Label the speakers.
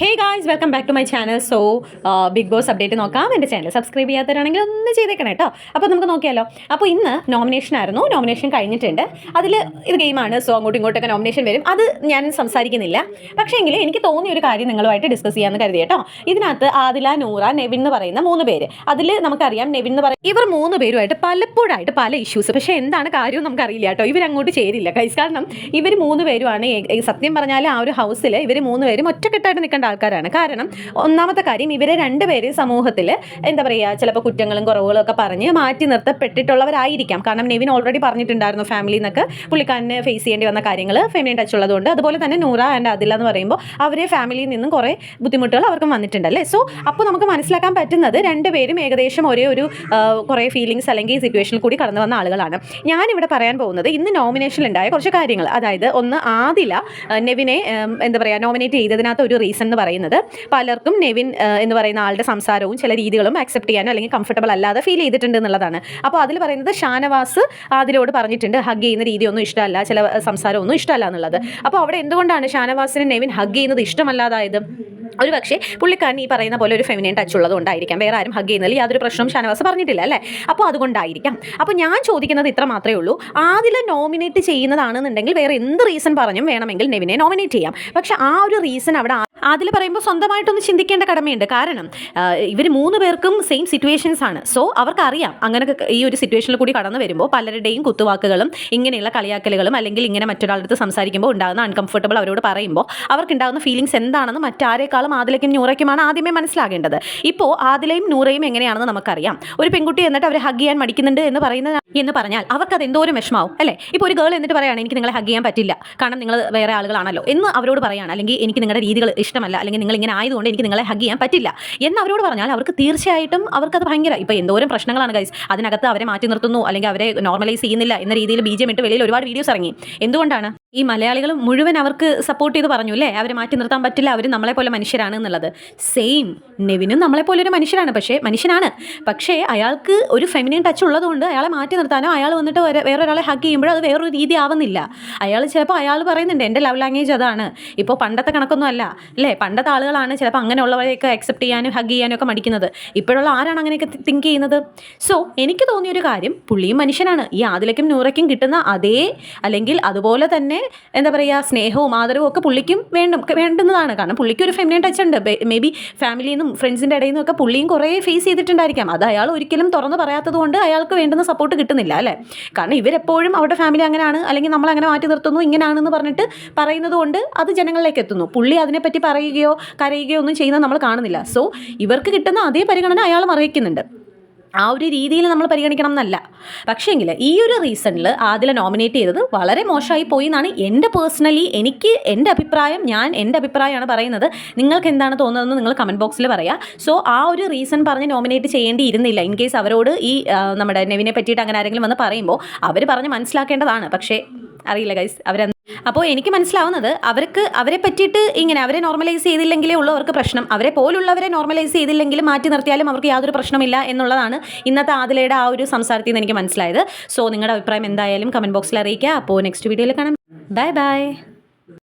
Speaker 1: Hey guys welcome back to my channel so Bigg Boss update നോക്കാം. എന്റെ channel subscribe ചെയ്യാത്തവരാണെങ്കിൽ ഒന്ന് ചെയ്തേക്കണം കേട്ടോ അപ്പോൾ നമുക്ക് നോക്കിയാലോ. അപ്പോൾ ഇന്ന് നോമിനേഷൻ ആയിരുന്നു. നോമിനേഷൻ കഴിഞ്ഞിട്ടുണ്ട്. അതിൽ ഇത് ഗെയിമാണ് സോ അങ്ങോട്ടും ഇങ്ങോട്ടൊക്കെ നോമിനേഷൻ വരും. അത് ഞാൻ സംസാരിക്കുന്നില്ല. പക്ഷേ എങ്കിൽ എനിക്ക് തോന്നിയ ഒരു കാര്യം നിങ്ങളുമായിട്ട് ഡിസ്കസ് ചെയ്യാമെന്ന് കരുതി കേട്ടോ ഇതിനകത്ത് ആദില നൂറ നെവിൻ എന്ന് പറയുന്ന മൂന്ന് പേര്. അതിൽ നമുക്കറിയാം നെവിൻ എന്ന് പറയുന്നത് ഇവർ മൂന്ന് പേരുമായിട്ട് പലപ്പോഴായിട്ട് പല ഇഷ്യൂസ് പക്ഷേ എന്താണ് കാര്യം നമുക്കറിയില്ല കേട്ടോ ഇവരങ്ങോട്ട് ചേരില്ല. കാരണം ഇവർ മൂന്ന് പേരുമാണ്. സത്യം പറഞ്ഞാൽ ആ ഒരു ഹൗസിൽ ഇവർ മൂന്ന് പേരും ഒറ്റക്കെട്ടായിട്ട് നിൽക്കേണ്ട ആൾക്കാരാണ്. കാരണം ഒന്നാമത്തെ കാര്യം ഇവരെ രണ്ടുപേരും സമൂഹത്തിൽ എന്താ പറയുക ചിലപ്പോൾ കുറ്റങ്ങളും കുറവുകളും ഒക്കെ പറഞ്ഞ് മാറ്റി നിർത്തപ്പെട്ടിട്ടുള്ളവരായിരിക്കാം. കാരണം നെവിൻ ഓൾറെഡി പറഞ്ഞിട്ടുണ്ടായിരുന്നു ഫാമിലി എന്നൊക്കെ പുള്ളിക്കാരനെ ഫേസ് ചെയ്യേണ്ടി വന്ന കാര്യങ്ങൾ ഫാമിലി ടച്ച് ഉള്ളതുകൊണ്ട്. അതുപോലെ തന്നെ നൂറ ആൻഡ് അതില എന്ന് പറയുമ്പോൾ അവരെ ഫാമിലിയിൽ നിന്നും കുറേ ബുദ്ധിമുട്ടുകൾ അവർക്കും വന്നിട്ടുണ്ടല്ലേ? സോ അപ്പോൾ നമുക്ക് മനസ്സിലാക്കാൻ പറ്റുന്നത് രണ്ടുപേരും ഏകദേശം ഒരേ ഒരു കുറേ ഫീലിങ്സ് അല്ലെങ്കിൽ സിറ്റുവേഷനിൽ കൂടി കടന്നു വന്ന ആളുകളാണ്. ഞാനിവിടെ പറയാൻ പോകുന്നത് ഇന്ന് നോമിനേഷനിൽ ഉണ്ടായ കുറച്ച് കാര്യങ്ങൾ. അതായത് ഒന്ന് ആദില നെവിനെ എന്താ പറയുക നോമിനേറ്റ് ചെയ്തതിനകത്ത് ഒരു റീസൺ എന്ന് പറയുന്നത്. പലർക്കും നെവിൻ എന്ന് പറയുന്ന ആളുടെ സംസാരവും ചില രീതികളും അക്സെപ്റ്റ് ചെയ്യാനോ അല്ലെങ്കിൽ കംഫർട്ടബിൾ അല്ലാതെ ഫീൽ ചെയ്തിട്ടുണ്ട് എന്നുള്ളതാണ്. അപ്പോൾ അതിൽ പറയുന്നത് ഷാനവാസ് ആദിലോട് പറഞ്ഞിട്ടുണ്ട് ഹഗ് ചെയ്യുന്ന രീതിയൊന്നും ഇഷ്ടമല്ല ചില സംസാരമൊന്നും ഇഷ്ടമല്ല എന്നുള്ളത്. അപ്പോൾ അവിടെ എന്തുകൊണ്ടാണ് ഷാനവാസിന് നെവിൻ ഹഗ് ചെയ്യുന്നത് ഇഷ്ടമല്ലാതായത്? ഒരു പക്ഷേ പുള്ളിക്കാരൻ ഈ പറയുന്ന പോലെ ഒരു ഫെമിനൈൻ ടച്ച് ഉള്ളതുകൊണ്ടായിരിക്കാം വേറെ ആരും ഹഗ് ചെയ്യുന്നതിൽ യാതൊരു പ്രശ്നവും ഷാനവാസ് പറഞ്ഞിട്ടില്ല അല്ലേ? അപ്പോൾ അതുകൊണ്ടായിരിക്കാം. അപ്പോൾ ഞാൻ ചോദിക്കുന്നത് ഇത്ര മാത്രമേ ഉള്ളൂ. ആദില നോമിനേറ്റ് ചെയ്യുന്നതാണെന്നുണ്ടെങ്കിൽ വേറെ എന്ത് റീസൺ പറഞ്ഞും വേണമെങ്കിൽ നെവിനെ നോമിനേറ്റ് ചെയ്യാം. പക്ഷെ ആ ഒരു റീസൺ അവിടെ അതിൽ പറയുമ്പോൾ സ്വന്തമായിട്ടൊന്ന് ചിന്തിക്കേണ്ട കടമയുണ്ട്. കാരണം ഇവർ മൂന്ന് പേർക്കും സെയിം സിറ്റുവേഷൻസ് ആണ്. സോ അവർക്കറിയാം. അങ്ങനെ ഈ ഒരു സിറ്റുവേഷനിൽ കൂടി കടന്നു വരുമ്പോൾ പലരുടെയും കുത്തുവാക്കുകളും ഇങ്ങനെയുള്ള കളിയാക്കലുകളും അല്ലെങ്കിൽ ഇങ്ങനെ മറ്റൊരാളുടെ അടുത്ത് സംസാരിക്കുമ്പോൾ ഉണ്ടാകുന്ന അൺകംഫർട്ടബിൾ അവരോട് പറയുമ്പോൾ അവർക്കുണ്ടാകുന്ന ഫീലിങ്സ് എന്താണെന്ന് മറ്റാരേക്കാളും ആദിലേക്കും നൂറയ്ക്കുമാണ് ആദ്യമേ മനസ്സിലാകേണ്ടത്. ഇപ്പോൾ ആദിലയും നൂറയും എങ്ങനെയാണെന്ന് നമുക്കറിയാം. ഒരു പെൺകുട്ടി എന്നിട്ട് അവർ ഹഗ് ചെയ്യാൻ മടിക്കുന്നുണ്ട് എന്ന് പറയുന്നത് എന്ന് പറഞ്ഞാൽ അവർക്ക് അത് എന്തോരം വിഷമാവും അല്ലേ? ഇപ്പോൾ ഒരു ഗേൾ എന്നിട്ട് പറയുകയാണ് എനിക്ക് നിങ്ങളെ ഹഗ് ചെയ്യാൻ പറ്റില്ല. കാരണം നിങ്ങൾ വേറെ ആളുകളാണല്ലോ. എന്ന് അവരോട് പറയുകയാണ് അല്ലെങ്കിൽ എനിക്ക് നിങ്ങളുടെ രീതികൾ ഇഷ്ടമല്ല. അല്ലെങ്കിൽ നിങ്ങൾ ഇങ്ങനെ ആയതുകൊണ്ട് എനിക്ക് നിങ്ങളെ ഹഗ് ചെയ്യാൻ പറ്റില്ല. എന്ന് അവരോട് പറഞ്ഞാൽ അവർക്ക് തീർച്ചയായിട്ടും അവർക്കത് ഭയങ്കര ഇപ്പോൾ എന്തോരം പ്രശ്നങ്ങളാണ് ഗൈസ് അതിനകത്ത് അവരെ മാറ്റി നിർത്തുന്നു അല്ലെങ്കിൽ അവരെ നോർമലൈസ് ചെയ്യുന്നില്ല എന്ന രീതിയിൽ ബി ജെ ഇട്ട് വെളിയിൽ ഒരുപാട് വീഡിയോസ് ഇറങ്ങി. എന്തുകൊണ്ടാണ്? ഈ മലയാളികൾ മുഴുവൻ അവർക്ക് സപ്പോർട്ട് ചെയ്ത് പറഞ്ഞു അല്ലേ? അവരെ മാറ്റി നിർത്താൻ പറ്റില്ല. അവർ നമ്മളെ പോലെ മനുഷ്യരാണ് എന്നുള്ളത്. സെയിം നെവിനും നമ്മളെ പോലെ ഒരു മനുഷ്യരാണ് പക്ഷേ മനുഷ്യനാണ്. പക്ഷേ അയാൾക്ക് ഒരു ഫെമിനിൻ ടച്ച് ഉള്ളതുകൊണ്ട് അയാളെ മാറ്റി നിർത്താനോ അയാൾ വന്നിട്ട് വേറെ വേറൊരാളെ ഹഗ് ചെയ്യുമ്പോൾ അത് വേറൊരു രീതി ആവുന്നില്ല. അയാൾ ചിലപ്പോൾ അയാൾ പറയുന്നുണ്ട് എന്റെ ലവ് ലാംഗ്വേജ് അതാണ്. ഇപ്പോൾ പണ്ടത്തെ കണക്കൊന്നും അല്ല. അല്ലേ? പണ്ടത്തെ ആളുകളാണ് ചിലപ്പോൾ അങ്ങനെയുള്ളവരെയൊക്കെ അക്സെപ്റ്റ് ചെയ്യാനും ഹഗ് ചെയ്യാനും ഒക്കെ മടിക്കുന്നത്. ഇപ്പോഴുള്ള ആരാണ് അങ്ങനെയൊക്കെ തിങ്ക് ചെയ്യുന്നത്? സോ എനിക്ക് തോന്നിയൊരു കാര്യം പുള്ളിയും മനുഷ്യനാണ്. ഈ ആദിലയ്ക്കും നൂറയ്ക്കും കിട്ടുന്ന അതേ അല്ലെങ്കിൽ അതുപോലെ തന്നെ എന്താ പറയുക സ്നേഹവും ആദരവും ഒക്കെ പുള്ളിക്കും വേണം വേണ്ടുന്നതാണ്. കാരണം പുള്ളിക്ക് ഒരു ഫെമിനിൻ ടച്ച് ഉണ്ട്. മേ ബി ഫാമിലിയിൽ നിന്നും ഫ്രണ്ട്സിന്റെ ഇടയിൽ നിന്നൊക്കെ പുള്ളിയും കുറേ ഫേസ് ചെയ്തിട്ടുണ്ടായിരിക്കാം. അത് അയാൾ ഒരിക്കലും തുറന്ന് പറയാത്തത് കൊണ്ട് അയാൾക്ക് വേണ്ടുന്ന സപ്പോർട്ട് കിട്ടുന്നില്ല അല്ലേ? കാരണം ഇവരെപ്പോഴും അവരുടെ ഫാമിലി അങ്ങനെയാണ് അല്ലെങ്കിൽ നമ്മൾ അങ്ങനെ മാറ്റി നിർത്തുന്നു ഇങ്ങനെയാണെന്ന് പറഞ്ഞിട്ട് പറയുന്നത് കൊണ്ട് അത് ജനങ്ങളിലേക്ക് എത്തുന്നു. പുള്ളി അതിനെപ്പറ്റി പറയുകയോ കരയുകയോ ഒന്നും ചെയ്യുന്നത് നമ്മൾ കാണുന്നില്ല. സോ ഇവർക്ക് കിട്ടുന്ന അതേ പരിഗണന അയാൾ അർഹിക്കുന്നുണ്ട് ആ ഒരു രീതിയിൽ നമ്മൾ പരിഗണിക്കണം എന്നല്ല. പക്ഷേങ്കിൽ ഈ ഒരു റീസണിൽ ആദില നോമിനേറ്റ് ചെയ്തത് വളരെ മോശമായി പോയി എന്നാണ് എന്റെ പേഴ്സണലി എനിക്ക് എന്റെ അഭിപ്രായം ഞാൻ എന്റെ അഭിപ്രായമാണ് പറയുന്നത്. നിങ്ങൾക്ക് എന്താണ് തോന്നുന്നതെന്ന് നിങ്ങൾ കമന്റ് ബോക്സിൽ പറയാം. സോ ആ ഒരു റീസൺ പറഞ്ഞ് നോമിനേറ്റ് ചെയ്യേണ്ടിയിരുന്നില്ല. ഇൻ കേസ് അവരോട് ഈ നമ്മുടെ നെവിനെ പറ്റിയിട്ട് അങ്ങനെ ആരെങ്കിലും വന്ന് പറയുമ്പോൾ അവർ പറഞ്ഞ് മനസ്സിലാക്കേണ്ടതാണ്. പക്ഷേ അറിയില്ല ഗൈസ് അവരെ അപ്പോൾ എനിക്ക് മനസ്സിലാവുന്നത് അവർക്ക് അവരെ പറ്റിയിട്ട് ഇങ്ങനെ അവരെ നോർമലൈസ് ചെയ്തില്ലെങ്കിലേ ഉള്ളൂ അവർക്ക് പ്രശ്നം. അവരെ പോലുള്ളവരെ നോർമലൈസ് ചെയ്തില്ലെങ്കിലും മാറ്റി നിർത്തിയാലും അവർക്ക് യാതൊരു പ്രശ്നമില്ല എന്നുള്ളതാണ് ഇന്നത്തെ ആദിലയുടെ ആ ഒരു സംസാരത്തിൽ നിന്ന് എനിക്ക് മനസ്സിലായത്. സോ നിങ്ങളുടെ അഭിപ്രായം എന്തായാലും കമന്റ് ബോക്സിൽ അറിയിക്കുക. അപ്പോൾ നെക്സ്റ്റ് വീഡിയോയിൽ കാണാം. Bye bye